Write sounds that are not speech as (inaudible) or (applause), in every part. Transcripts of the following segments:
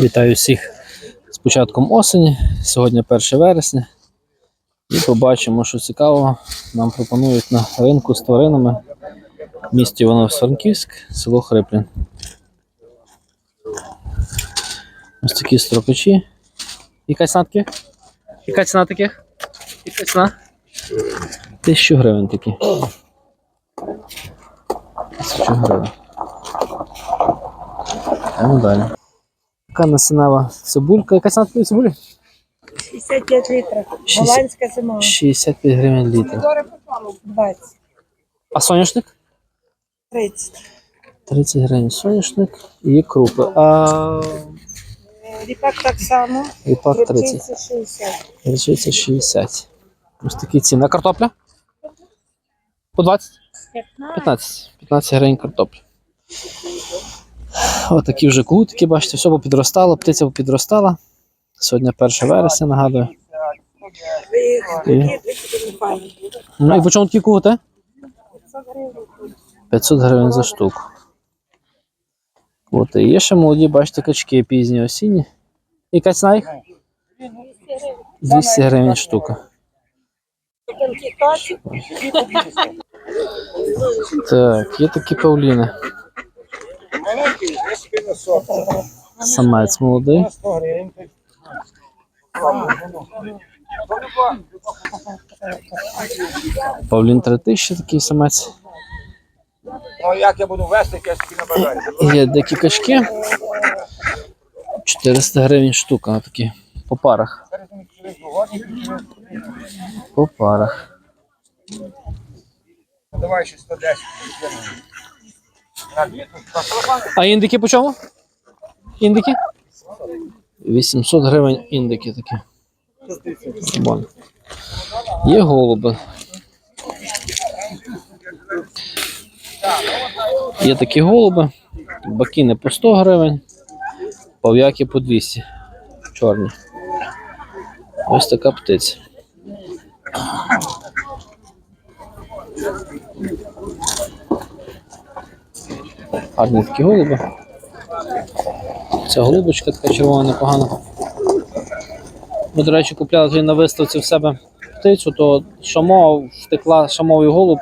Вітаю всіх з початком осені. Сьогодні 1 вересня. І побачимо, що цікавого нам пропонують на ринку з тваринами в місті Івано-Франківськ, село Хриплін. Ось такі строкачі. Яка ціна таких? Яка ціна таких? Яка ціна? Тисячу гривень такі. Гривень. Йдемо далі. Така насінова цибулька. Яка ціна такої цибулі? 65 літрів. Шість- Голландська зима. 65 гривень літр. 20. А соняшник? 30. 30 гривень соняшник і крупи. А Ріпак так само. ріпак 30. Крупчинці 60. Річиця 60. Ось такі ціни. А картопля? По 20? 15. 15. 15 гривень картопля. Ось такі вже кутики, бачите, все попідростало, птиця попідростала. Сьогодні 1 вересня, нагадую. І-. Ну і по чому такі кути? 500 гривень. за штуку. От, і є ще молоді, бачите, качки пізні осінні. Яка ціна їх? 200 гривень штука. Так, є такі павліни. Самець молодий. Павлін 3000 такий самець. Ну як я буду вести, собі на базарі. Є дикі качки. 400 гривень штука, такі. По парах. По парах. Давай ще 110. На дві, тут на телефон. А індики по чому? Індики? 800 гривень індики такі. Вон. Є голуби. Є такі голуби. Бакіни по 100 гривень, пав'яки по 200. Чорні. Ось така птиця. Гарні такі голуби. Ця голубочка така червона, непогана. Ми, до речі, купляли на виставці в себе птицю, то шамо втекла шамовий голуб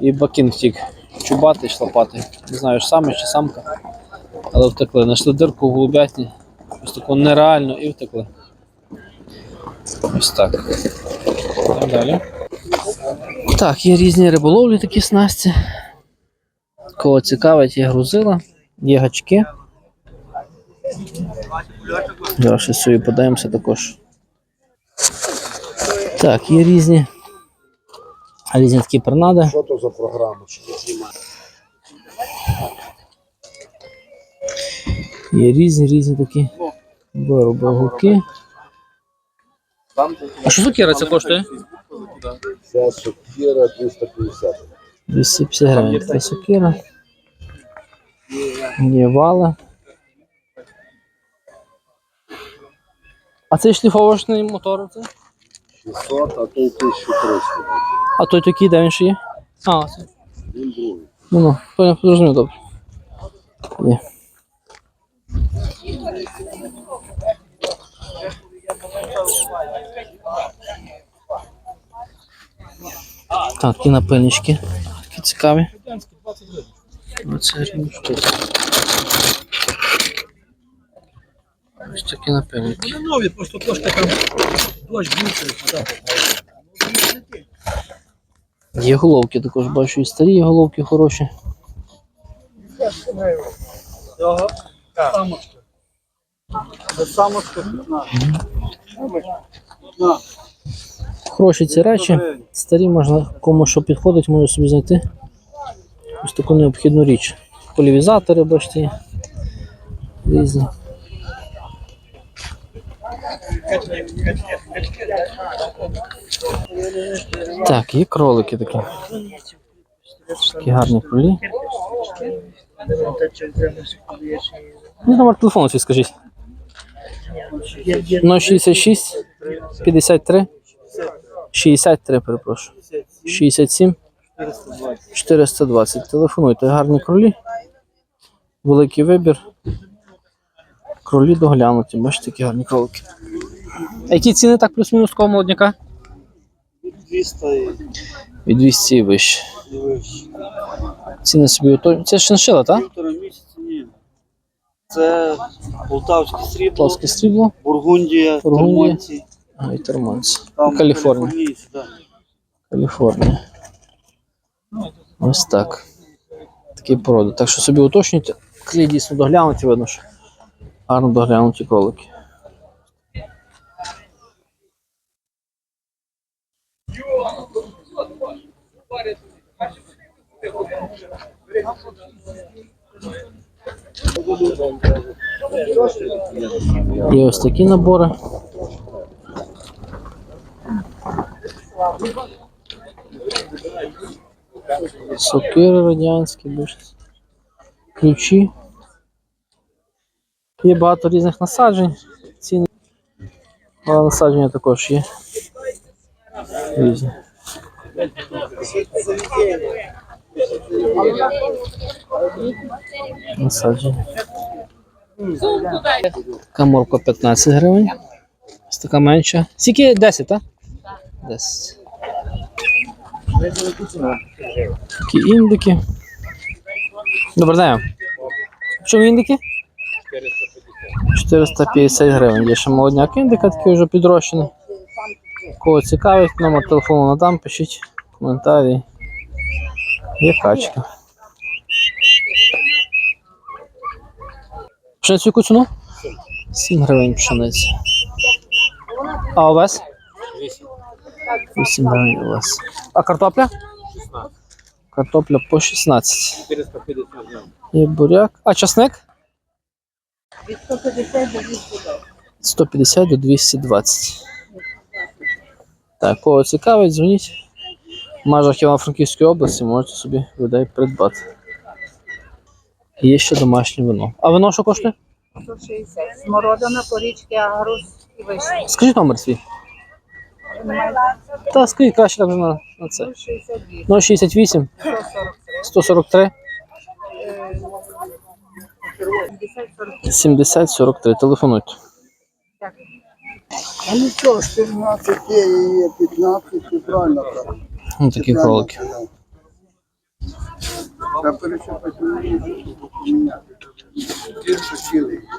і- бакін втік. Чубатий, шлапатий. Не знаю, саме чи самка. Але втекли. Знайшли дирку в голубятні. Ось таку нереальну і втекли. Ось так. Далі. Так, є різні риболовлі такі снасті. Кого цікавить, є грузила, є гачки. Зараз ще сюди подаємося також. Так, є різні. Різні такі пернади. Що то за програма? Є різні різні такі вироби гуки. А що сукіра це коштує? Ця сокира 250. 250 гривень. Це сукіра. Є вала. А цей шліфовочний мотор це? 600, а то й 1300. А той такий, де він ще є? А, це. Він другий. Ну, ну, зрозумів, добре. Є. Так, ті напильнички. Такі цікаві. Оце рівнички. Ось такі напильники. Ну, нові, просто трошки там дощ більше. Є головки також бачу і старі головки хороші. Самочка. Самочка 15. Хороші ці речі. Старі можна кому що підходить, може собі знайти. Ось таку необхідну річ. Полівізатори, бачите, різні. Так, є кролики такі. Такі гарні кролі. Ну, номер телефону скажіть. 066 53 63, перепрошую. 67 420. Телефонуйте, гарні кролі. Великий вибір. Кролі доглянуті, бачите, такі гарні кролики. А які ціни так плюс-мінус такого молодняка? 200 Від 200 і вище. і вище. Ціни собі ото. Це шиншила, так? Півтора місяця ні. Це полтавське срібло, Плоске стрібло, Бургундія, Бургундія. Термонці. а і термонці. Там Каліфорнія. каліфорнійці, да. Каліфорнія. Ось так. Такі породи. Так що собі уточнюйте. Клі дійсно доглянуті, видно, що гарно доглянуті кролики. Є ось такі набори. Сокири радянські, бачите. Ключі. Є багато різних насаджень. Ціни. Але насадження також є. Різні. Насадження. Така морква 15 гривень. Ось така менша. Скільки 10, так? 10. Такі індики. Добрий день. Що індики? 450 гривень. Є ще молодняк індика, такий вже підрощений. Кого цікавить, номер телефону надам, пишіть коментарі. Є качка. Пшеницю яку ціну? 7 гривень пшениця. А овес? 8 гривень овес. А картопля? Картопля по 16. 450 гривень. І буряк. А часник? Від 150 до 200 150 до 220. Так, кого цікавить, дзвоніть. В межах Івано-Франківської області можете собі людей придбати. Є ще домашнє вино. А вино що коштує? 160. Смородина, порічки, агрус і вишня. Скажіть номер свій. Та скажіть краще так вже на, на це. 0,62. 068 143. 143 50, 40. 70 43. Телефонуйте. А ну що, 14 є, є 15, ти правильно кажеш. Ось такі кролики. Та перечепити поміняти. Більше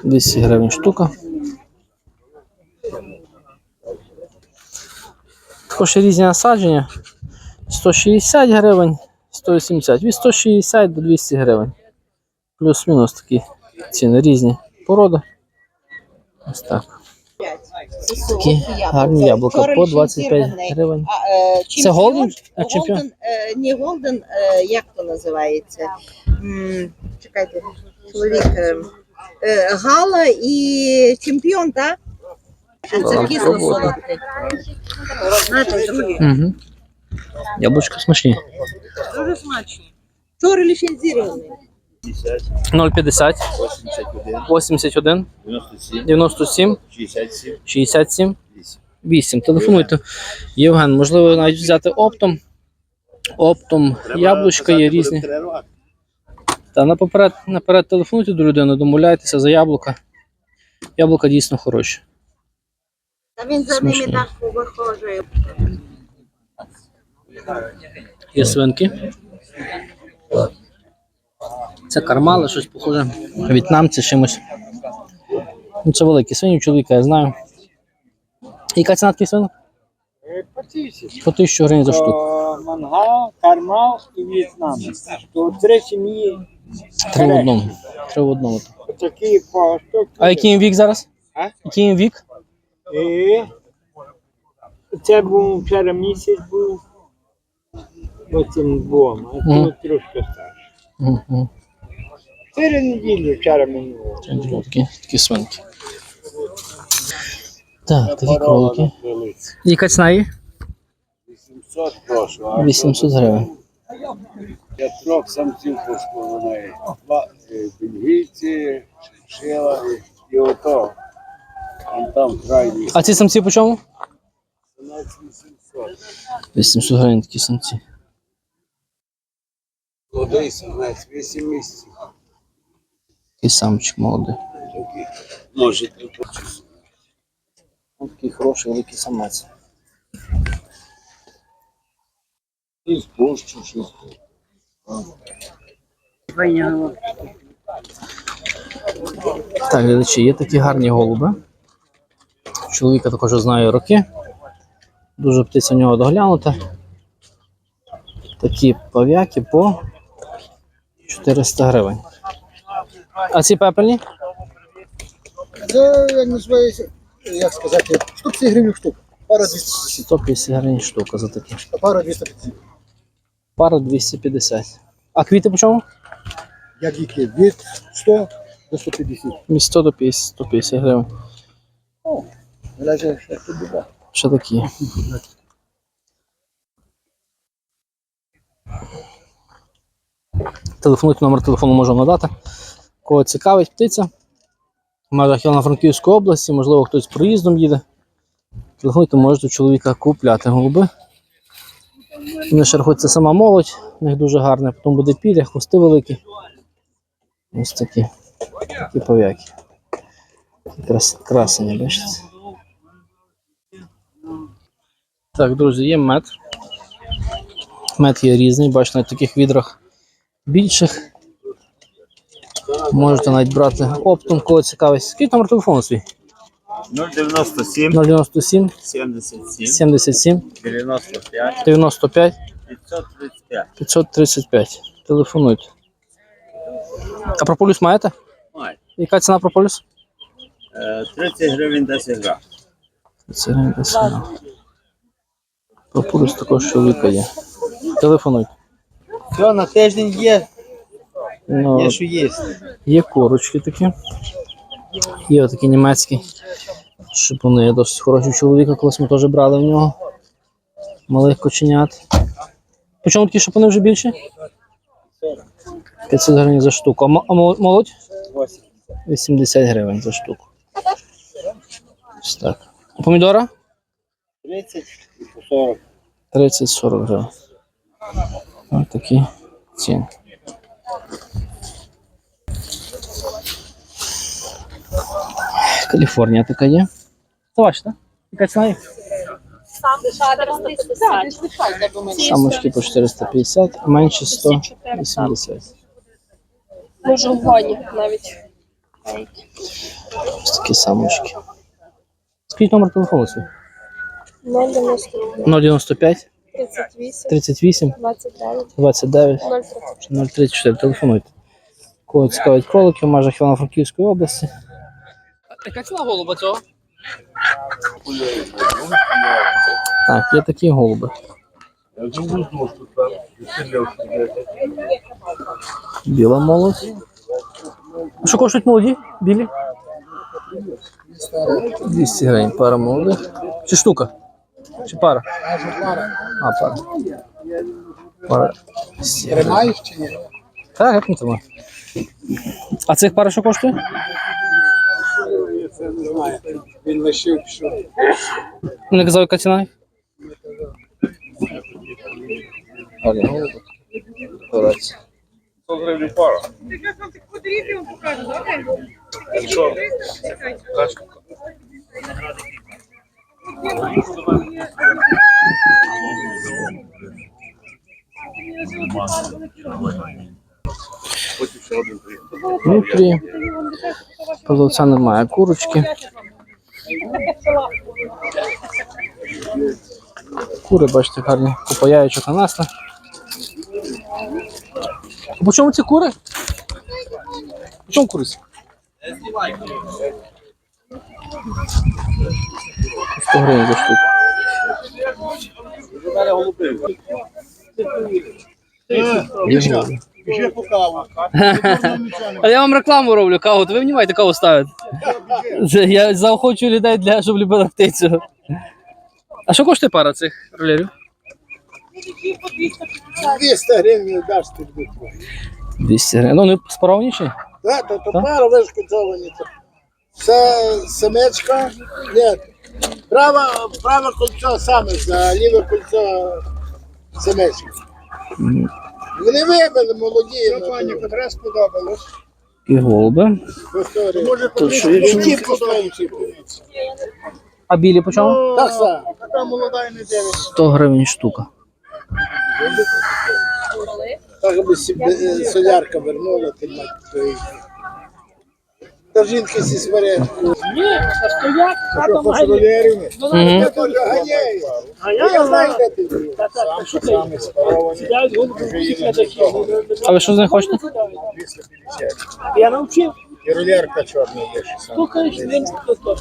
200 гривень штука. Також різні насадження. 160 гривень, 180. Від 160 до 200 гривень. Плюс-мінус такі ціни різні породи. Ось так. Такі гарні яблука по 25 гривень. Це Голден? Голден, е, не Голден, е, як то називається? Чекайте, чоловік. е, е, Гала і чемпіон, так? Це кисло пробувати. Знаєте, другі. Угу. Яблучка смачні. Дуже смачні. Вчора ліцензірований. 050 81, 81 97, 97 67, 67 8. 8. Телефонуйте. Євген, можливо, навіть взяти оптом. Оптом яблучка є різні. Та наперед, наперед телефонуйте до людини, домовляйтеся за яблука. Яблука дійсно хороші. Та він за ними так виходить. Є свинки. Це кармали, щось похоже. В'єтнамці чимось. Ну, це великі свині, у чоловіка, я знаю. Яка ціна таких свинок? По тисячі. По 1000 гривень за штуку. То Мангал, Кармал і В'єтнам. То три сім'ї Три в одному. Три в одному. такі по штук. А який їм вік зараз? А? Який їм вік? І це був вчора місяць був. Оцим двом, а Мгм. тут трошки старше. Угу. Чотири неділі вчора минуло. Такі, такі свинки. Так, такі кролики. Яка ціна є? 800 прошу, а 800 гривень. я трьох самців пошкодив у неї. Два е, бельгійці, шила і, і ото. Там крайній. А ці самці по чому? 17 800. 800 гривень такі самці. Молодий самець, 8 місяців. Такий самчик молодий. Може, Ось такий хороший великий самець. і спущу щось. Так, глядачі, є такі гарні голуби. Чоловіка також знаю роки. Дуже птиця в нього доглянута. Такі пав'яки по 400 гривень. А ці пепельні? Це як називається, як сказати, штук 7 гривень штук. Пара 250, 150 гривень штука за такі. а пара 250. Пара 250. А квіти по чому? Як які? Від 100 до 150. Від 100 до 50, 150 гривень. Що такі. Телефонуйте номер телефону можу надати. Кого цікавить птиця. В межах Івано-Франківської області, можливо, хтось проїздом їде. Телефонуйте, можете у чоловіка купляти голуби. Вони шерхуться сама молодь, у них дуже гарне, потім буде піря, хвости великі. Ось такі. Такі пов'яки. Крас... Красені, бачите. Так, друзі, є мед. Мед є різний, бачите, на таких відрах більших. Можете навіть брати оптом, кого цікавить. Скільки номер телефону свій? 097 097 77 77 95 95 535. 535. Телефонуйте. А прополюс маєте? Май. Яка ціна прополюс? Е, 30 гривень 10 грам. Це не те саме. Прополюс також чоловіка є. Телефонуйте. Все, на тиждень є, Ну, є що є. Є корочки такі. Є отакі німецькі. Шипуни досить хороші чоловіка, колись ми теж брали в нього. Малих коченят. По чому такі шипуни вже більші? 500 гривень за штуку. А мо- а мол- молодь? 80 гривень за штуку. Ось так. А помідора? 30 і по 40. 30-40 гривень. Ось такі ціни. Каліфорнія така є. Це ваша, так? Яка ціна? Самочки по 450, а менші 180. Може, в гоні навіть. Ось такі самочки. Скажіть номер телефону свій. 0,95, 095 38, 38 29, 29 0,34. 034. Телефонуйте. Кого цікавить кролики в межах Івано-Франківської області. Яка ціна голуба цього? Так, є такі голуби. Біла молодь. А Що коштують молоді? Білі? 200 гривень пара молодих. Чи штука? Чи пара? А, пара. Пара. Тримаєш чи ні? Так, як не тримаю. А цих пара що коштує? Це не знаю. Він лишив, що Ну, Не казав, яка ціна? Операція. 100 гривень пара. Що? Внутрі. Продавця немає курочки. Кури, бачите, гарні. Купа яєчок на нас. По чому ці кури? По чому куриці? 100 гривень за штуку. Є по каву. (laughs) А я вам рекламу роблю, каву, то ви мені маєте каву ставити. Я заохочую людей, для, щоб любили птицю. А що коштує пара цих ролерів? 200 гривень даш буде. 200 гривень. Ну, вони спаровані чи? Так, то, пара вишкоцовані. Це семечка. Ні. Праве, праве кольцо саме, за ліве кольцо семечка. Вони вибили молоді. Пані, котре сподобалось. І голуби. Може, Тут що є? Ті подобаються. А білі по чому? Так само. Така молода і не дивиться. 100 гривень штука. Так аби е, солярка вернула, ти мать Та жінки зі сварять. Ні, а стоять, ролерами. Угу. Я теж ганяю. А Я знаю, де ти що ти? Сідають. А ви що з них хочете? Я навчив. І ролерка чорна є. Слухаєш, він хто?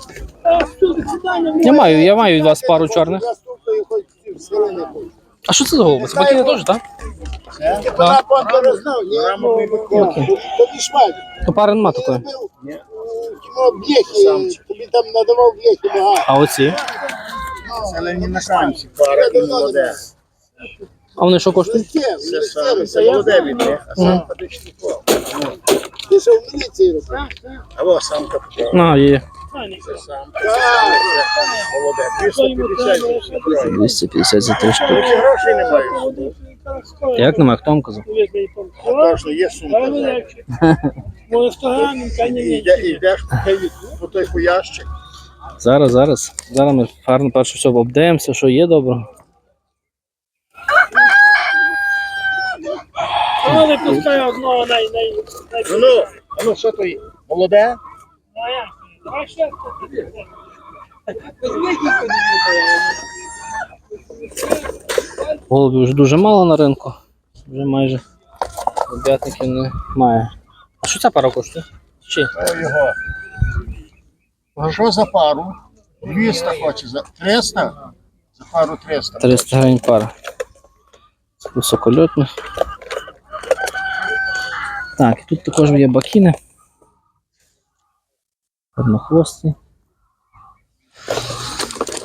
Я маю, я маю від вас пару чорних. А що це за голуби? Це бакіни теж, так? Ти вона понтера знав, ні? Тобі шмаль. То пари нема такої. Кіно бляхи, тобі там надавав бляхи багато. А оці? Але не на шансі. Пара і молоде. А вони що коштують? Це молоде від них, а сам подичний пол. Ти що в міліції робив? Або самка А, є. Це молоде. 250 за три штуки. Грошей не маєш. Як немає, хто вам казав? Точно, є сумка. (laughs) Може, 100 грамів, та ні, ні. Іде- Ідеш по той хуящик. Зараз, зараз. Зараз ми гарно перше все обдаємося, що є добре. Ну, не пускай одного най, най, най. Ну, ну, а ну що то є? Молоде? А як? Давай ще. Голубів вже дуже мало на ринку. Вже майже об'ятників немає. А що ця пара коштує? Чи? О, його. За пару? 200 хоче за 300? За пару 300. 300 гривень пара. Це високольотних. Так, і тут також є бакіни. Однохвості.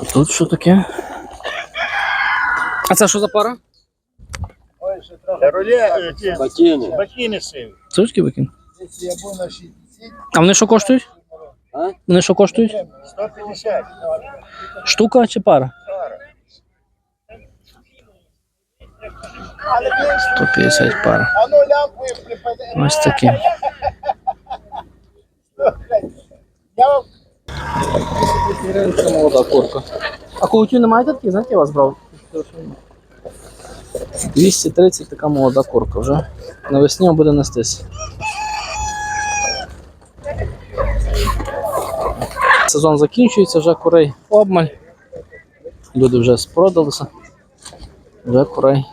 А тут що таке? А це що за пара? Ті, бакіни сиві. Це ось такий бакін. Якщо я був на 60, А вони що коштують? А? Вони що коштують? 150. Штука чи пара? 150 пара. А ну. Ось такі. А когутів не маєте таких, знаєте, я вас брав? 230 така молода курка вже. Навесні буде нестись. Сезон закінчується, вже курей обмаль. Люди вже спродалися. Вже курей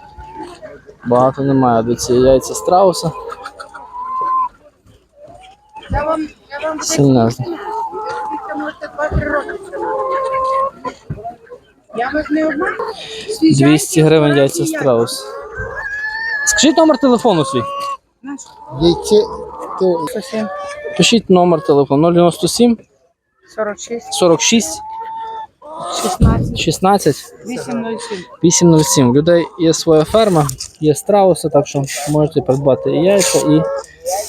багато немає. До ці яйця страуса. Сильнезно. Я вас не обманю. 200 гривень яйця страус. Скажіть номер телефону свій. яйце, то Пишіть номер телефону 097 46, 46 16, 16 807. 807. У людей є своя ферма, є страуси, так що можете придбати і яйця, і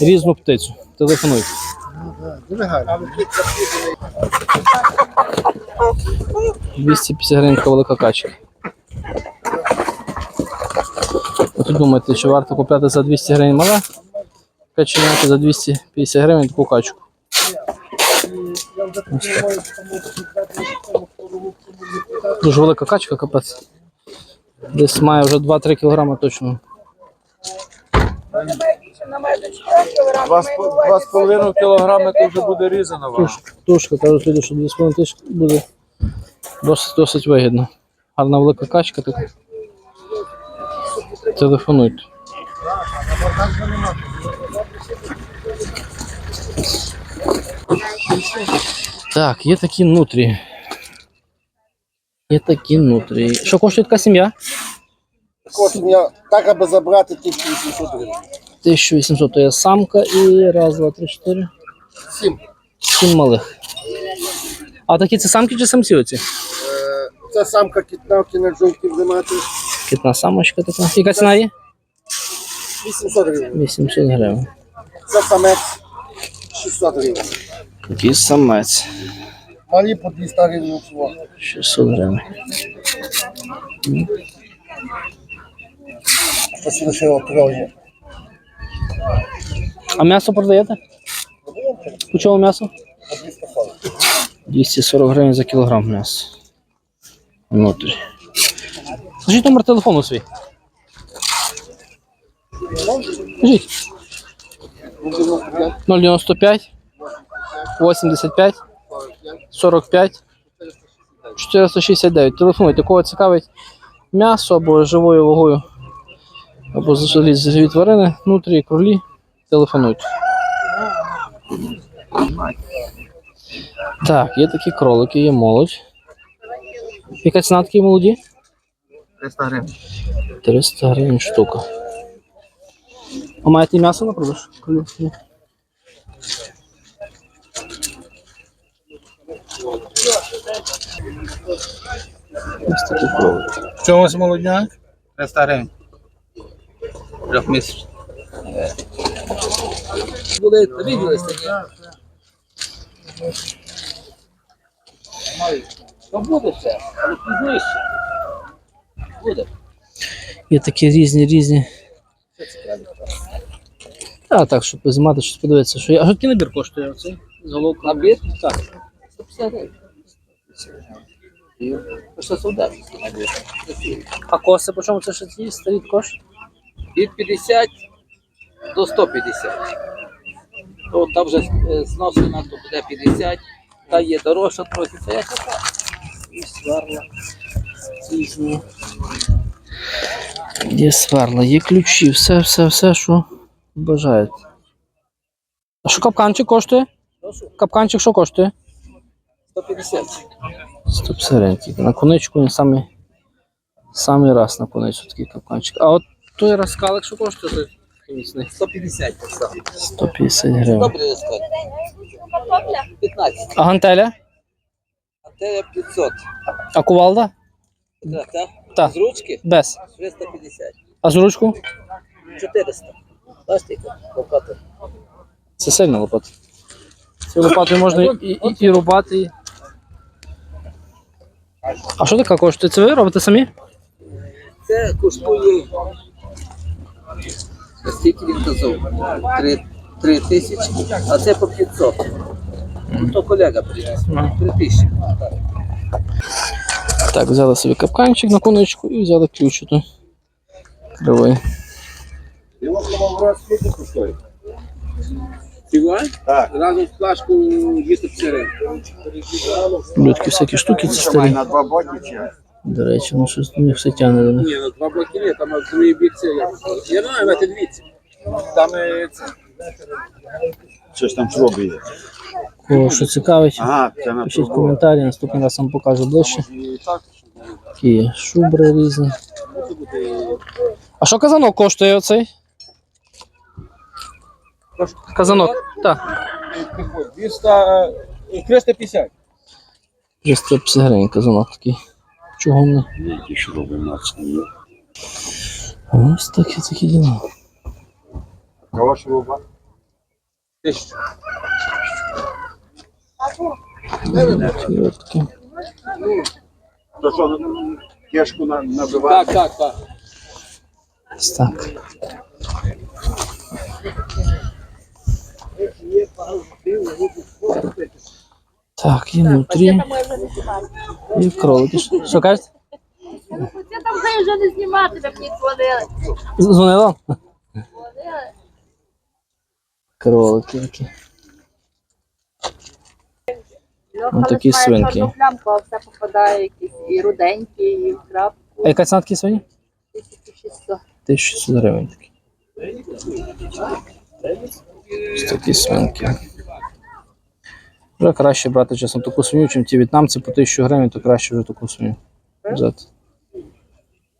різну птицю. Телефонуйте. дуже гарно. 250 гривень така велика качка. От ви думаєте, чи варто купляти за 200 гривень мале каченяти за 250 гривень таку качку. Дуже велика качка, капець. Десь має вже 2-3 кг точно. Два з по- два з половиною кілограми то вже буде різана вага. Тушка, кажуть люди, що 2,5 тисячі буде досить, досить вигідно. Гарна велика качка така. Телефонуйте. Так, є такі нутрі. Є такі нутрі. Що коштує така сім'я? Коштує так, аби забрати 1800 гривень. 1800 то є самка і раз, два, три, чотири. Сім. Сім малих. А такі це самки чи самці оці? Е, Це самка кітнавки на жовтій буде мати Кітна самочка така. Яка ціна є? 800 гривень. 800 гривень. Це самець 600 гривень. Такий самець. Малі по 200 гривень всього. 600 гривень. Ось лишило троє. А м'ясо продаєте? По чому м'ясо? 240 гривень за кілограм м'яса. Внутрі. Скажіть номер телефону свій. Скажіть. 095 85 45 469. Телефонуйте, кого цікавить м'ясо або живою вагою, або живі тварини, внутрі, кролі. Телефонуйте. Так, є такі кролики, є молодь. Яка ціна такі молоді? 300 гривень. 300 гривень штука. А маєте м'ясо на продаж? Ось такі кролики. В чому ось молодняк? 300 гривень. Трьохмісячний. Буде виділись такі. То буде але пізніше. Буде. Є такі різні, різні. А, так, щоб знімати, щось подивитися. Що є. А який набір коштує оцей? З головку? Набір? Так. 150 гривень. Що? А коси, по чому це ще ці старі кош? від 50 до 150. То там вже е, зношена, то буде 50, та є дорожча трохи, це як така. І сверла. Різні. Є сверла, є ключі, все, все, все, що бажаєте. А що капканчик коштує? Капканчик що коштує? 150. 150 гривень. На коничку він самий, самий раз на коницю такий капканчик. А от той розкалик, що коштує? Той 150 так 150 гривень. Добре сказати. 15. А гантеля? Те 500. А кувалда? Так, так? Так. З ручки Без. 350. А з ручку? 400. Бачите, лопата. Це сильно лопата. Цією лопатою можна і, і, і рубати. І... А що така коштує? Це ви робите самі? Це коштує. Скільки він казав? 3, 3 тисячі, а це по 500. Ну, то колега приніс. 3 тисячі. Так. Так, взяли собі капканчик на конечку і взяли ключ. ото Кривий. Цілуй? Так. Разом з флажкою 250 гривень. Людки всякі штуки ці старі. На два боки чи? До речі, ну щось не все тягне до них. Ні, на два блоки ні, там бік це я. Не знаю, мати дивіться. Там е, це. Щось там зробили. Кого що цікавить, Ага, це на пишіть коментарі, наступний раз вам покажу ближче. Такі є шубри різні. А що казанок коштує оцей? Казанок. Так. 200, е, 350. 350 гривень казанок такий. Чугунний. Які ж робимо цьому. Ось такі такі діла. Кого ж? Тисячу. То що, кешку на- набиває? Так, так, так. Ось так. Так, і внутрі. І кролики. Що- кажете? Це там хай вже не знімати, щоб мені дзвонили. Дзвонила? Кролики такі. Ну, такі свинки. Плямку, а все попадає якісь і руденькі, і в крапку. А яка ціна такі свині? 1600. 1600 гривень такі. Ось такі свинки. Вже краще брати чесно таку свиню, чим ті в'єтнамці по 1000 гривень, то краще вже таку свиню взяти.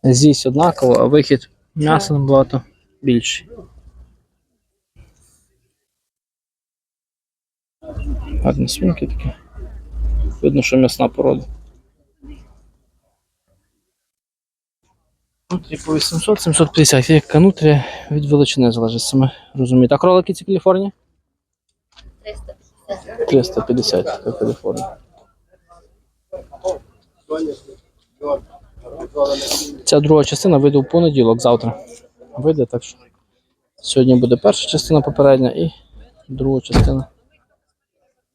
З'їсть однаково, а вихід м'яса набагато більший. Гарні свинки такі. Видно, що м'ясна порода. Нутрі по 800, 750, як канутрі від величини залежить саме. Розумієте. А кролики ці Каліфорнії? 350. 350, така Каліфорнія. Ця друга частина вийде в понеділок завтра. вийде. Так що сьогодні буде перша частина попередня і друга частина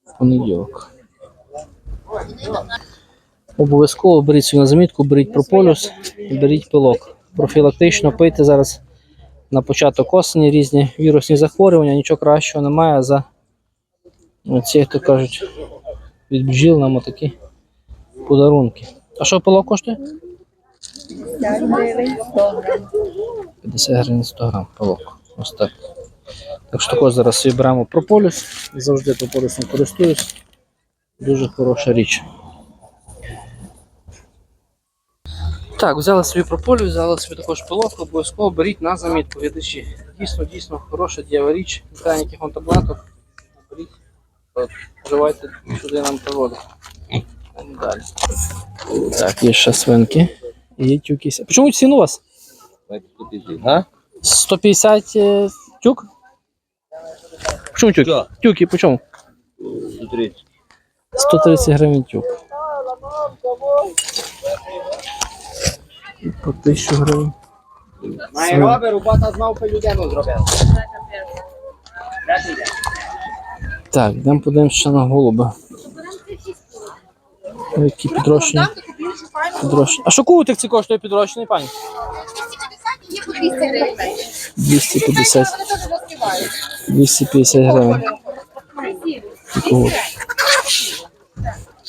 в понеділок. Обов'язково беріть собі на замітку, беріть прополюс і беріть пилок. Профілактично пийте зараз на початок осені різні вірусні захворювання, нічого кращого немає за ці, як то кажуть, від бджіл нам отакі подарунки. А що пилок коштує? 50 гривень 100 грам пилок. Ось так. Так що також зараз собі прополіс. Завжди прополісом користуюсь. Дуже хороша річ. Так, взяли собі прополіс, взяли собі також пилок, обов'язково беріть на замітку, глядачі. Дійсно, дійсно хороша дієва річ. Немає ніяких вам таблеток. Беріть, от, вживайте сюди нам природу. Далі. Так, є ще свинки. І є тюки. А Чому ціну у вас? 150 е, тюк? Чому тюк? Тюки, по чому? 130 гривень тюк. І по 1000 гривень. Свин. робота знав людину зробив. Так, йдемо подивимося ще на голуби. Які підрощені. підрощені. А що кутик ці коштує підрощений, пані? 250. 250 гривень. Кури.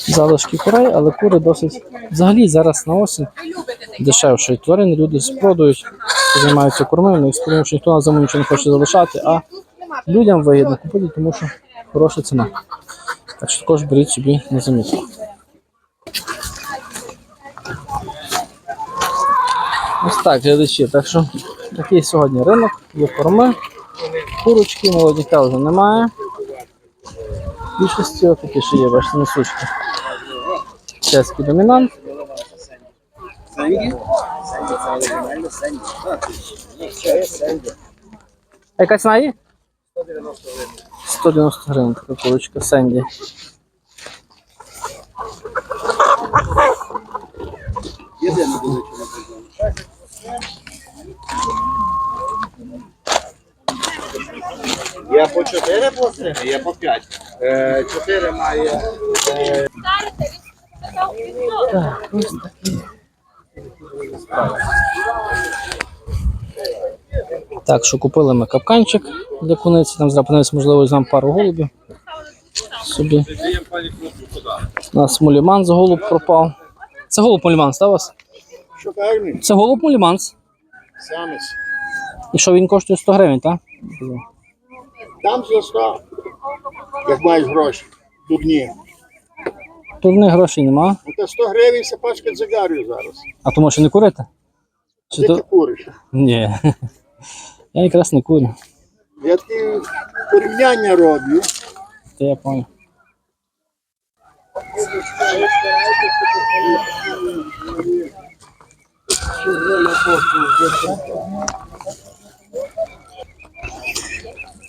Залишки курей, але кури досить. Взагалі зараз на осінь дешевше. Тварини люди спродають, займаються кормою, їх тому що ніхто на зиму нічого не хоче залишати, а людям вигідно купити, тому що хороша ціна. Так що також беріть собі на замітку. Ось так, глядачі. Так що такий сьогодні ринок, є корми, курочки, молодняка вже немає. Більшості отакі ще є, бачите, несучки. Чеський домінант. Яка ціна є? 190 гривень така курочка Сенді. Я по 4 пластини, я по 5. 4 має. Так, ось такі. Так, що купили ми капканчик для куниці, там зараз можливо, візьмемо пару голубів. Собі. У нас муліманс голуб пропав. Це голуб муліманс, так у вас? Це голуб муліманс. Самець. І що він коштує 100 гривень, так? Там за 100. Як маєш гроші. Тут ні. Тут в грошей нема. Ну, та 100 гривень це пачка цигарів зараз. А то може не курити? Чи Де ти то... куриш? Ні. (laughs) Я якраз не курю, Я такі порівняння роблю. то я пам'ятаю.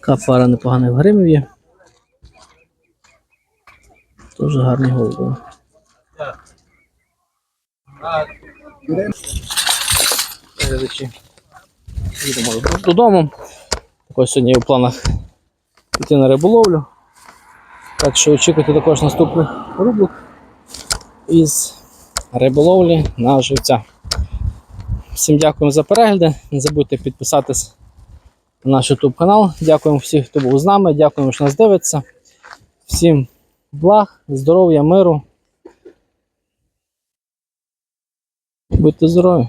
Така пара непоганих гримів є. Дуже гарні голуби. Глядачі. Їдемо додому. Також сьогодні в планах піти на риболовлю. Так що очікуйте також наступних рубок із риболовлі на живця. Всім дякуємо за перегляди. Не забудьте підписатись на наш YouTube канал. Дякуємо всім, хто був з нами. Дякуємо, що нас дивиться. Всім благ, здоров'я, миру. Будьте здорові!